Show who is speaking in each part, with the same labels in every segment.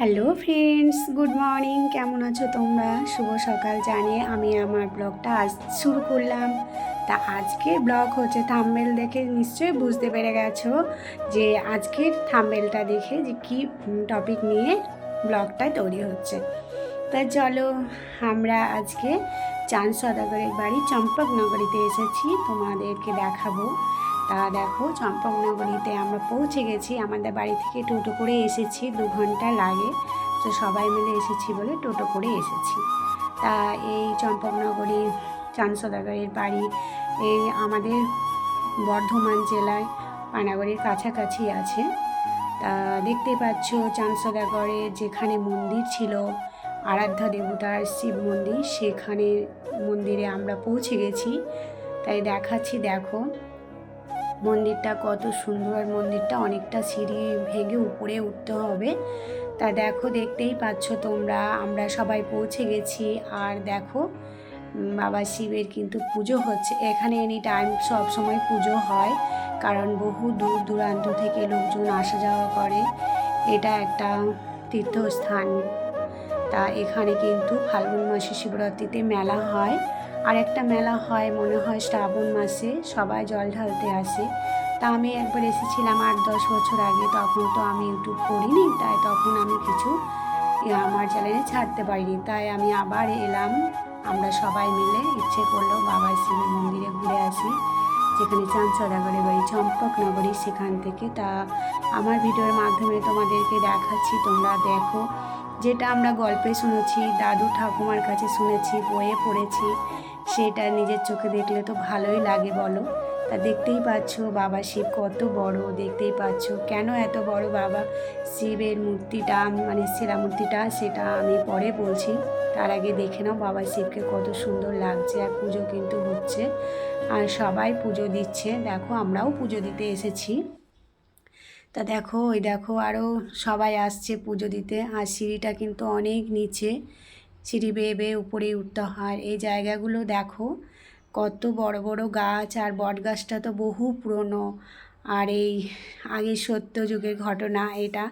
Speaker 1: Hello friends, good morning. কেমন আছো তোমরা? শুভ সকাল জানিয়ে আমি আমার ব্লগটা আজ শুরু করলাম। তা আজকের ব্লগ হচ্ছে থাম্বেল দেখে নিশ্চয়ই বুঝতে পেরে গেছো যে আজকের থাম্বেলটা দেখে যে কী টপিক নিয়ে ব্লগটা তৈরি হচ্ছে। তা চলো, আমরা আজকে চাঁদ সদাগরের বাড়ি চম্পকনগরীতে এসেছি। তোমাদেরকে দেখাবো তা দেখো চম্পকনগরীতে আমরা পৌঁছে গেছি। আমাদের বাড়ি থেকে টোটো করে এসেছি, দু ঘণ্টা লাগে। তো সবাই মিলে এসেছি বলে টোটো করে এসেছি। তা এই চম্পকনগরী চাঁদ সদাগরের বাড়ি, এই আমাদের বর্ধমান জেলায়, পানাগড়ির কাছাকাছি আছে। তা দেখতে পাচ্ছ চাঁদসদাগরে যেখানে মন্দির ছিল, আরাধ্যা দেবতার শিব মন্দির, সেখানে মন্দিরে আমরা পৌঁছে গেছি। তাই দেখাচ্ছি, দেখো। মন্দিরটা কত সুন্দর আর মন্দিরটা অনেকটা সিঁড়ি ভেঙে উপরে উঠতে হবে। তা দেখো, দেখতেই পাচ্ছ তোমরা, আমরা সবাই পৌঁছে গেছি। আর দেখো বাবা শিবের কিন্তু পুজো হচ্ছে। এখানে এনি টাইম সব সময় পুজো হয়, কারণ বহু দূর দূরান্ত থেকে লোকজন আসা যাওয়া করে। এটা একটা তীর্থস্থান। তা এখানে কিন্তু ফাল্গুন মাসে শিবরাত্রিতে মেলা হয়। আর একটা মেলা হয়, মনে হয় শ্রাবণ মাসে, সবাই জল ঢালতে আসে। তা আমি একবার এসেছিলাম আট দশ বছর আগে, তখন তো আমি ইউটিউব করিনি তাই তখন আমি কিছু আমার চ্যানেলে ছাড়তে পারিনি। তাই আমি আবার এলাম, আমরা সবাই মিলে ইচ্ছে করল বাবা শিবের মন্দিরে ঘুরে আসি, যেখানে চাঁদ সদাগরের বাড়ি চম্পকনগরী সেখান থেকে। তা আমার ভিডিওর মাধ্যমে তোমাদেরকে দেখাচ্ছি, তোমরা দেখো। যেটা আমরা গল্পে শুনেছি, দাদু ঠাকুমার কাছে শুনেছি, বইয়ে পড়েছি, সেটা নিজের চোখে দেখলে তো ভালোই লাগে বলো। তা দেখতেই পাচ্ছ বাবা শিব কত বড়, দেখতেই পাচ্ছ কেন এত বড় বাবা শিবের মূর্তিটা মানে সেরা মূর্তিটা সেটা আমি পরে বলছি। তার আগে দেখে নাও বাবা শিবকে কত সুন্দর লাগছে আর পুজো কিন্তু হচ্ছে। আর সবাই পুজো দিচ্ছে, দেখো আমরাও পুজো দিতে এসেছি। তা দেখো, ওই দেখো আরও সবাই আসছে পুজো দিতে। আর সিঁড়িটা কিন্তু অনেক নিচে। সিঁড়ি বেয়ে বেয়ে উপরে উঠতে হয়। এই জায়গাগুলো দেখো, কত বড় বড় গাছ। আর বট গাছটা তো বহু পুরনো। আর এই আগের সত্য যুগের ঘটনা এটা,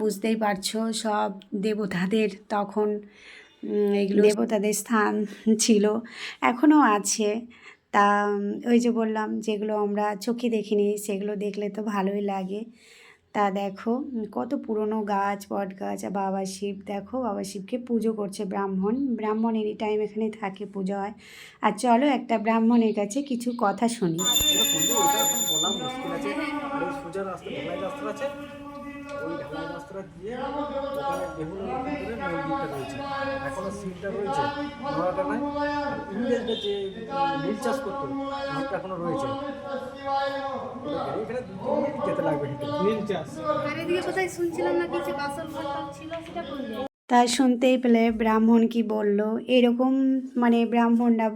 Speaker 1: বুঝতেই পারছ? সব দেবতাদের তখন এগুলো দেবতাদের স্থান ছিল, এখনও আছে। তা ওই যে বললাম যেগুলো আমরা চোখে দেখিনি সেগুলো দেখলে তো ভালোই লাগে। তা দেখো, কত পুরনো গাছ, বট গাছ আর বাবা শিব। দেখো, বাবা শিবকে পুজো করছে ব্রাহ্মণ। ব্রাহ্মণ এনি টাইম এখানে থাকে, পুজো হয়। আর চলো একটা ব্রাহ্মণের কাছে কিছু কথা শুনি।
Speaker 2: রাস্তা রাস্তাটা দিয়ে ওখানে বেহুলা মন্দিরটা রয়েছে। এখনও সিলটা রয়েছে। যে নীল চাষ করতো ঘরটা এখনও রয়েছে। এখানে দু তিন মিনিট যেতে লাগবে নীল চাষ।
Speaker 3: কোথায় শুনছিলাম নাকি যে বাসন ছিল সেটা করলে
Speaker 1: তাই শুনতেই পেলে ব্রাহ্মণ কি বলল। এরকম মানে ব্রাহ্মণরা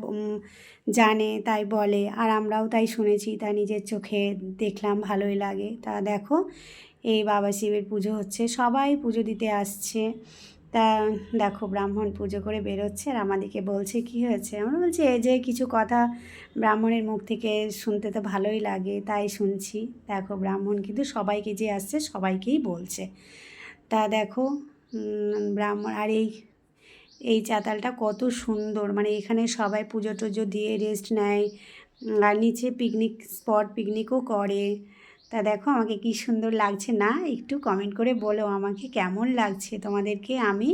Speaker 1: জানে তাই বলে। আর আমরাও তাই শুনেছি তাই নিজের চোখে দেখলাম ভালোই লাগে। তা দেখো এই বাবা শিবের পুজো হচ্ছে, সবাই পুজো দিতে আসছে। তা দেখো ব্রাহ্মণ পুজো করে বেরোচ্ছে আর আমাদেরকে বলছে কি হয়েছে? আমরা বলছি, এই যে কিছু কথা ব্রাহ্মণের মুখ থেকে শুনতে তো ভালোই লাগে, তাই শুনছি। দেখো ব্রাহ্মণ কিন্তু সবাইকে যে আসছে, সবাইকেই বলছে। তা দেখো ব্রাহ্মণ আর এই এই চাতালটা কত সুন্দর মানে এখানে সবাই পুজো টুজো দিয়ে রেস্ট নেয়, আর নিচে পিকনিক স্পট পিকনিকও করে। তা দেখো আমাকে কি সুন্দর লাগছে না? একটু কমেন্ট করে বলো আমাকে কেমন লাগছে তোমাদেরকে? আমি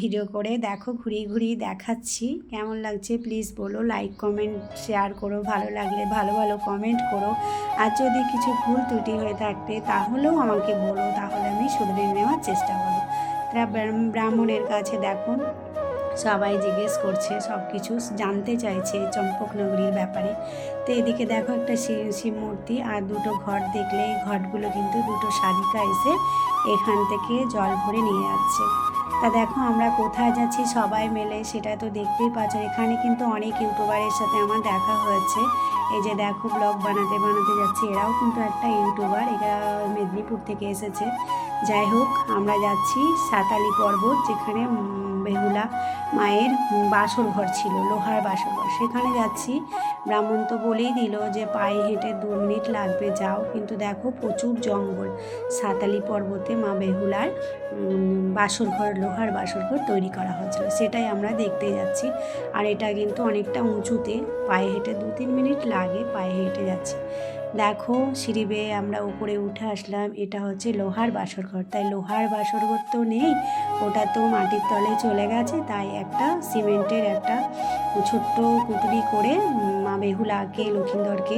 Speaker 1: ভিডিও করে দেখো, ঘুরিয়ে ঘুরিয়ে দেখাচ্ছি। কেমন লাগছে? প্লিজ বলো লাইক কমেন্ট শেয়ার করো। ভালো লাগলে ভালো ভালো কমেন্ট করো। আর যদি কিছু ভুল ত্রুটি হয়ে থাকতে তাহলেও আমাকে বলো। তাহলে আমি শুধরে নেওয়ার চেষ্টা করব। তারা ব্রাহ্মণের কাছে দেখো। সবাই জিজ্ঞেস করছে সব কিছু জানতে চাইছে চম্পকনগরীর ব্যাপারে। তো এদিকে দেখো একটা শিব মূর্তি আর দুটো ঘট দেখলে এই ঘটগুলো কিন্তু দুটো সাধিকা এসে এখান থেকে জল ভরে নিয়ে যাচ্ছে। তা দেখো আমরা কোথায় যাচ্ছি সবাই মিলে, সেটা তো দেখতেই পাচ্ছ। এখানে কিন্তু অনেক ইউটিউবারের সাথে আমার দেখা হয়েছে। এই যে দেখো ব্লগ বানাতে বানাতে যাচ্ছে। এরাও কিন্তু একটা ইউটিউবার, এরা মেদিনীপুর থেকে এসেছে। যাই হোক, আমরা যাচ্ছি সাতালি পর্বত, যেখানে বেহুলা মায়ের বাসর ঘর ছিল, লোহার বাসর ঘর সেখানে যাচ্ছি। ব্রাহ্মণ তো বলেই দিল যে পায়ে হেঁটে দু মিনিট লাগবে, যাও। কিন্তু দেখো প্রচুর জঙ্গল। সাতালি পর্বতে মা বেহুলার বাসর ঘর লোহার বাসর ঘর তৈরি করা হয়েছিল। সেটাই আমরা দেখতে যাচ্ছি। আর এটা কিন্তু অনেকটা উঁচুতে, পায়ে হেঁটে দু তিন মিনিট লাগে পায়ে হেঁটে যাচ্ছি। দেখো সিঁড়ি বেয়ে আমরা উপরে উঠে আসলাম, এটা হচ্ছে লোহার বাসর ঘর তাই লোহার বাসর ঘর তো নেই, ওটা তো মাটির তলে চলে গেছে, তাই একটা সিমেন্টের একটা ছোট্ট কুটুরি করে মা বেহুলাকে, লক্ষিন্দরকে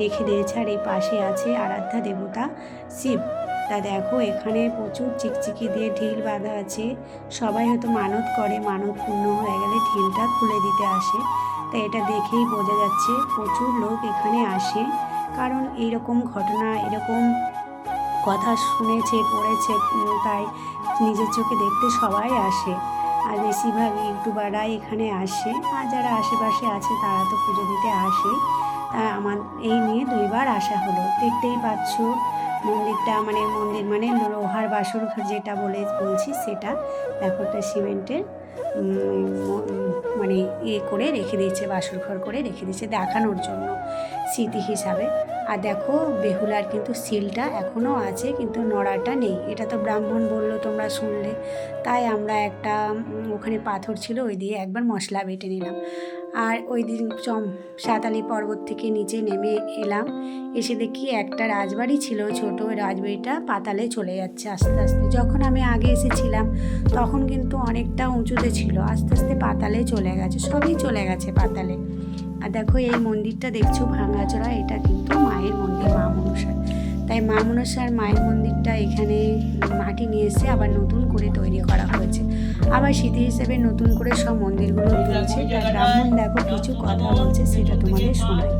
Speaker 1: রেখে দিয়েছে, আর এই পাশে আছে আরাধ্যা দেবতা শিব। তা দেখো এখানে প্রচুর চিকচিকি দিয়ে ঢিল বাঁধা আছে, সবাই হয়তো মানত করে, মানত পূর্ণ হয়ে গেলে ঢিলটা খুলে দিতে আসে। তাই এটা দেখেই বোঝা যাচ্ছে প্রচুর লোক এখানে আসে। কারণ এইরকম ঘটনা এরকম কথা শুনেছে, পড়েছে তাই নিজের চোখে দেখতে সবাই আসে। আর বেশিরভাগ ইউটিউবাররাই এখানে আসে। আর যারা আশেপাশে আছে, তারা তো পুজো দিতে আসে। তা আমার, এই নিয়ে দুইবার আসা হলো। দেখতেই পাচ্ছ মন্দিরটা মানে মন্দির মানে লোহার বাসর যেটা বলে, বলছি সেটা একটা সিমেন্টের মানে ইয়ে করে রেখে দিয়েছে বাসর ঘর করে রেখে দিয়েছে দেখানোর জন্য। স্মৃতি হিসাবে। আর দেখো, বেহুলার কিন্তু সিলটা এখনও আছে, কিন্তু নড়াটা নেই। এটা তো ব্রাহ্মণ বলল তোমরা শুনলে। তাই আমরা একটা ওখানে পাথর ছিল, ওই দিয়ে একবার মশলা বেটে নিলাম। আর ওই দিন চম, সাঁতালি পর্বত থেকে নিচে নেমে এলাম। এসে দেখি একটা রাজবাড়ি ছিল, ছোট ওই রাজবাড়িটা পাতালে চলে যাচ্ছে আস্তে আস্তে। যখন আমি আগে এসেছিলাম, তখন কিন্তু অনেকটা উঁচুতে ছিল। আস্তে আস্তে পাতালে চলে গেছে, সবই চলে গেছে পাতালে। আর দেখো, এই মন্দিরটা দেখছ, ভাঙাচোরা, এটা কিন্তু মায়ের মন্দির, মা মনসার। তাই মা মনসার মায়ের মন্দিরটা এখানে মাটি নিয়ে এসে আবার নতুন করে তৈরি করা হয়েছে। আবার স্মৃতি হিসেবে নতুন করে সব মন্দিরগুলো তুলছে তাই ব্রাহ্মণ দেখো, কিছু কথা বলছে, সেটা তোমাদের শোনায়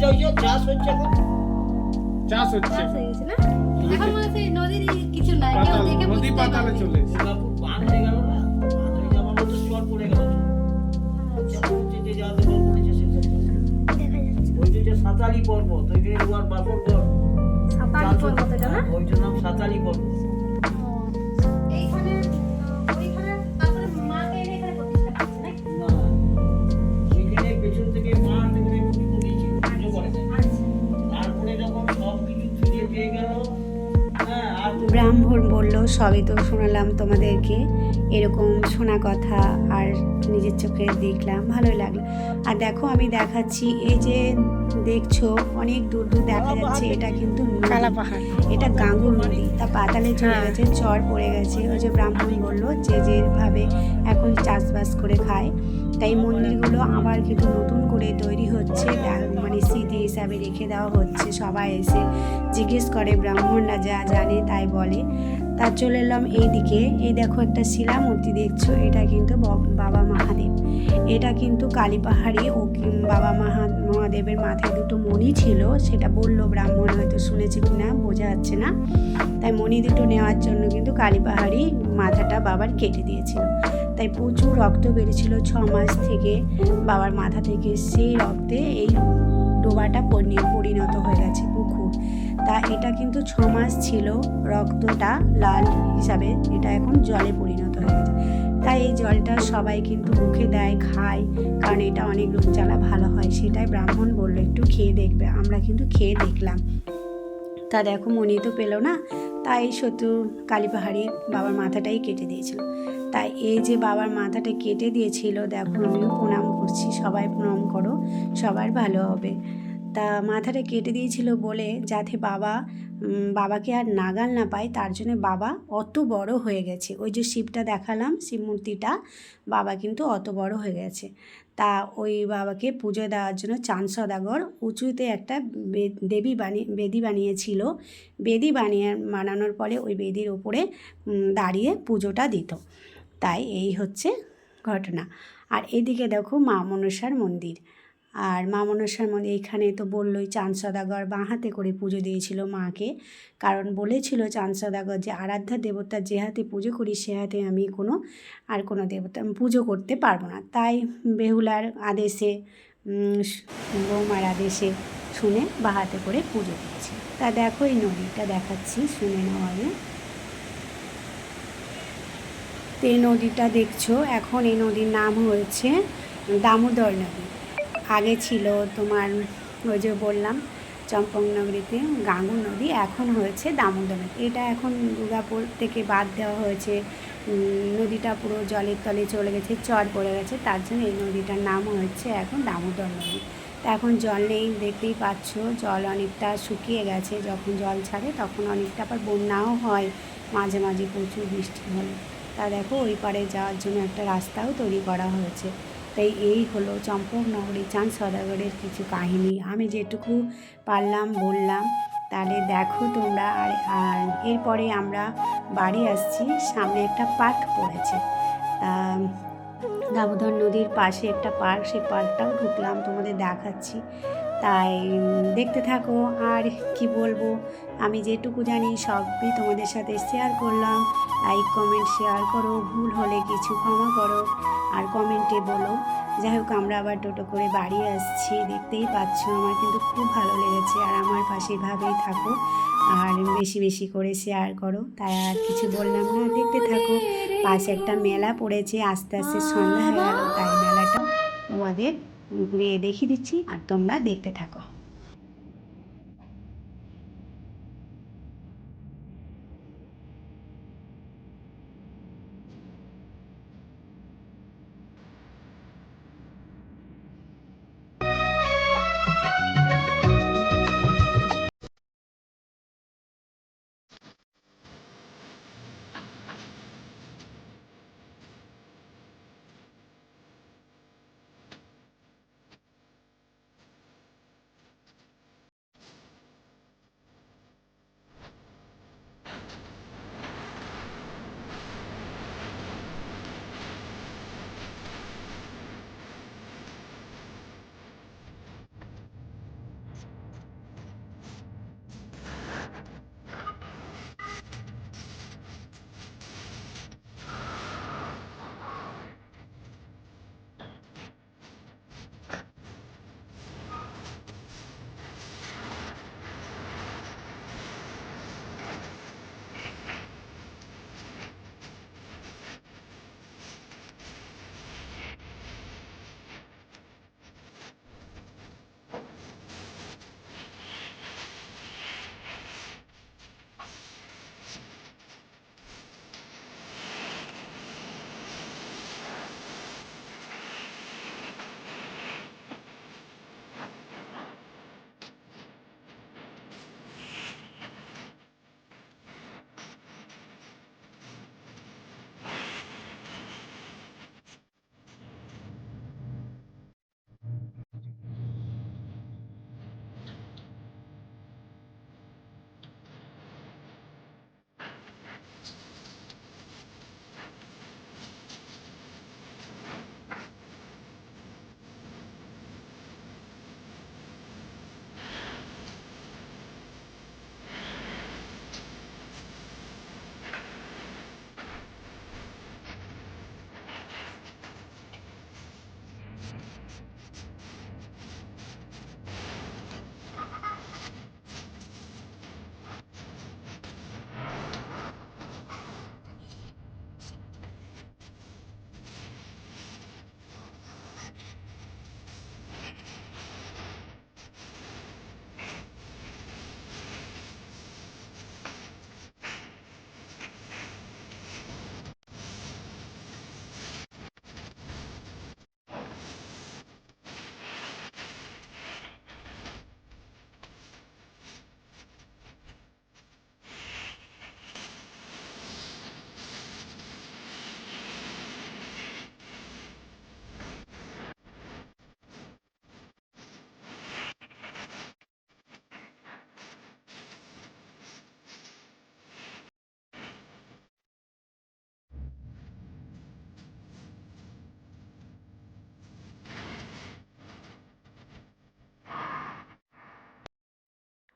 Speaker 3: নদীটা
Speaker 4: ওই যে চাষ হচ্ছে এখন।
Speaker 2: চাষ হচ্ছে।
Speaker 3: চাষ না? এখন মানে সেই নদীর কিছু নাই কেউ দেখে
Speaker 2: নদী পাতালে চলে
Speaker 4: ওই বাঁধ হয়ে গেল না? বাঁধ হয়ে যাওয়ার মতো চর পড়ে গেল। সব। চাষ হচ্ছে যে জায়গাতে জল পড়েছে সেসব ওই যে যে সাঁতারি পর্বত ওইখানে রুয়ার বাসর ঘর
Speaker 3: পর্বত এটা না?
Speaker 4: ওইটার নাম সাঁতারি পর্বত।
Speaker 1: ব্রাহ্মণ বলল সবই তো শোনালাম তোমাদেরকে। এরকম শোনা কথা আর নিজের চোখে দেখলাম ভালোই লাগল। আর দেখো আমি দেখাচ্ছি এই যে দেখছ অনেক দূর দূর দেখা যাচ্ছে এটা কিন্তু এটা গাঙ্গুর নদী তা পাতালে চলে গেছে চর পড়ে গেছে। ওই যে ব্রাহ্মণ বলল যে যেভাবে এখন চাষবাস করে খায় তাই মন্দিরগুলো আবার কিন্তু নতুন করে তৈরি হচ্ছে। মানে স্মৃতি হিসাবে রেখে দেওয়া হচ্ছে। সবাই এসে জিজ্ঞেস করে, ব্রাহ্মণরা যা জানে তাই বলে। তার চলে এলাম এইদিকে। এই দেখো একটা শিলা মূর্তি দেখছ? এটা কিন্তু বাবা মহাদেব। এটা কিন্তু কালী পাহাড়ি ও বাবা মহা, মহাদেবের মাথায় দুটো মণি ছিল। সেটা বলল ব্রাহ্মণ হয়তো শুনেছে কিনা, বোঝা যাচ্ছে না। তাই মণি দুটো নেওয়ার জন্য কিন্তু কালী পাহাড়ি মাথাটা বাবার কেটে দিয়েছিল। তাই প্রচুর রক্ত বেরিয়েছিল ছ মাস থেকে। বাবার মাথা থেকে সেই রক্তে এই ডোবাটা পরি- পরিণত হয়ে গেছে পুকুর। তা এটা কিন্তু ছ মাস ছিল রক্তটা লাল হিসাবে, এটা এখন জলে পরিণত হয়ে গেছে। তাই এই জলটা সবাই কিন্তু মুখে দেয়, খায়, কারণ এটা অনেক রোগ জ্বালা ভালো হয়, সেটাই ব্রাহ্মণ বলল, একটু খেয়ে দেখবে, আমরা কিন্তু খেয়ে দেখলাম। তা দেখো মনি তো পেল না, তাই শত্রু কালী পাহাড়ি বাবার মাথাটাই কেটে দিয়েছিল। তাই এই যে বাবার মাথাটা কেটে দিয়েছিল, দেখো আমিও প্রণাম করছি, সবাই প্রণাম করো, সবার ভালো হবে। তা মাথাটা কেটে দিয়েছিল বলে যাতে বাবা বাবাকে আর নাগাল না পায়, তার জন্য বাবা অত বড় হয়ে গেছে। ওই যে শিবটা দেখালাম, শিব মূর্তিটা, বাবা কিন্তু অত বড় হয়ে গেছে। তা ওই বাবাকে পুজো দেওয়ার জন্য চাঁদ সদাগর উঁচুতে একটা দেবী বানিয়ে, বেদি বানিয়েছিল। বেদি বানিয়ে, বানানোর পরে ওই বেদির ওপরে দাঁড়িয়ে পুজোটা দিত। তাই এই হচ্ছে ঘটনা। আর এদিকে দেখো মা মনসার মন্দির। আর মা মনসার মন্দির এইখানে তো বললোই চাঁদ সদাগর বাঁ হাতে করে পুজো দিয়েছিল মাকে। কারণ বলেছিল চাঁদ সদাগর যে আরাধ্যা দেবতার যে হাতে পুজো করি সে হাতে আমি কোনো আর কোনো দেবতা পুজো করতে পারব না। তাই বেহুলার আদেশে বৌমার আদেশে শুনে বাহাতে করে পুজো দিচ্ছে তা দেখো এই নদীটা দেখাচ্ছি, শুনে নাও আগে। তো এই নদীটা দেখছ? এখন এই নদীর নাম হয়েছে দামোদর নদী। আগে ছিল তোমার ওই যে বললাম চম্পকনগরীতে গাঙ্গু নদী, এখন হয়েছে দামোদর নদী। এটা এখন দুর্গাপুর থেকে বাদ দেওয়া হয়েছে। নদীটা পুরো জলের তলে চলে গেছে, চর পড়ে গেছে, তার জন্য এই নদীটার নাম হচ্ছে এখন দামোদর নদী। তা এখন জল নেই, দেখতেই পাচ্ছ, জল অনেকটা শুকিয়ে গেছে। যখন জল ছাড়ে তখন অনেকটা আবার বন্যাও হয়, মাঝে মাঝে প্রচুর বৃষ্টি হলে। তা দেখো, ওই পারে যাওয়ার জন্য একটা রাস্তাও তৈরি করা হয়েছে। তাই এই হলো চম্পকনগরী চাঁদ সদাগরের কিছু কাহিনী। আমি যেটুকু পারলাম, বললাম, তাহলে দেখো তোমরা। আর আর এরপরে আমরা বাড়ি আসছি, সামনে একটা পার্ক পড়েছে। তা, দামোদর নদীর পাশে একটা পার্ক, সেই পার্কটাও ঢুকলাম, তোমাদের দেখাচ্ছি। তাই দেখতে থাকো। আর কি বলব? আমি যেটুকু জানি সবই তোমাদের সাথে শেয়ার করলাম। লাইক কমেন্ট শেয়ার করো। ভুল হলে কিছু ক্ষমা করো। আর কমেন্টে বলো। যাই হোক, আমরা আবার টোটো করে বাড়ি আসছি। দেখতেই পাচ্ছ, আমার কিন্তু খুব ভালো লেগেছে। আর আমার পাশে এভাবেই থাকো। আর বেশি বেশি করে শেয়ার করো। তাই আর কিছু বললাম না। দেখতে থাকো। পাশে একটা মেলা পড়েছে। আস্তে আস্তে সন্ধ্যা হয়ে গেল। তাই মেলাটা ঘুরিয়ে দেখিয়ে দিচ্ছি আর তোমরা দেখতে থাকো।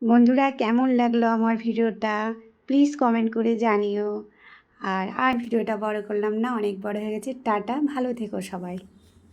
Speaker 1: বন্ধুরা, কেমন লাগল আমার ভিডিওটা? প্লিজ কমেন্ট করে জানিও। আর আর ভিডিওটা বড় করলাম না, অনেক বড় হয়ে গেছে। টাটা, ভালো থেকো সবাই।